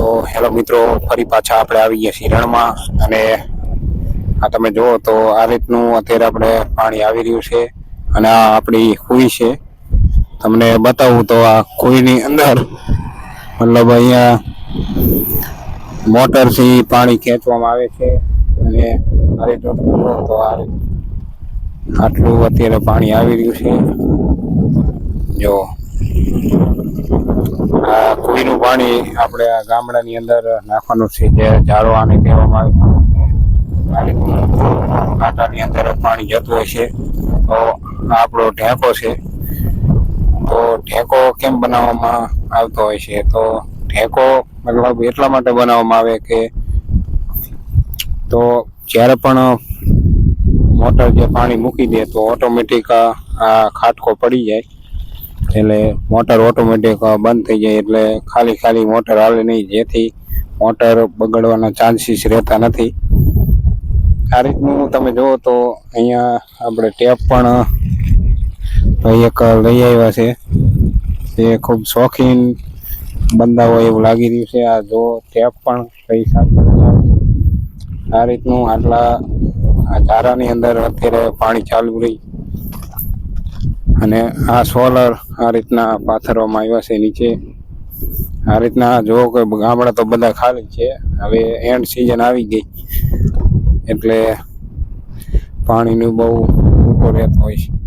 તો હેલો મિત્રો, ફરી પાછા આપણે આવી ગયા છીએ રણમાં. અને આ તમે જુઓ તો આ રીતનું અત્યારે આપણે પાણી આવી રહ્યું છે અને આ આપણી કુઈ છે. તમને બતાવું તો આ કુઈની અંદર મતલબ અહીંયા મોટરથી પાણી ખેંચવામાં આવે છે. અને આ રીતનું જુઓ તો આ આટલું અત્યારે પાણી આવી રહ્યું છે. જો. પાણી આપણે આ ગામડાની અંદર નાખવાનું છે જે ઝાડવાને કહેવામાં આવે કાંટાની અંદર પાણી જતું હોય છે. તો આપણો ઢેકો છે. તો ઢેકો કેમ બનાવવામાં આવતો હોય છે? તો ઢેકો મતલબ એટલા માટે બનાવવામાં આવે કે તો જ્યારે પણ મોટર જે પાણી મૂકી દે તો ઓટોમેટિક આ ખાટકો પડી જાય. એટલે મોટર ઓટોમેટિક બંધ થઈ જાય એટલે ખાલી ખાલી મોટર હાલે નહીં. જેથી મોટર બગડવાના ચાન્સીસ રહેતા નથી. આ રીતનું તમે જુઓ તો અહીંયા આપણે ટેપ પણ એક લઈ આવ્યા છે. એ ખૂબ શોખીન બંદા હોય એવું લાગી રહ્યું છે. આ જો ટેપ પણ કઈ સાથે આ રીતનું આટલા આ ચારાની અંદર અત્યારે પાણી ચાલુ રહી. અને આ સોલર આ રીતના પાથરવામાં આવ્યા છે નીચે. આ રીતના જો કે ગામડા તો બધા ખાલી છે. હવે એન્ડ સિઝન આવી ગઈ. એટલે પાણીનું બહુ ઊંકો રહેતો હોય છે.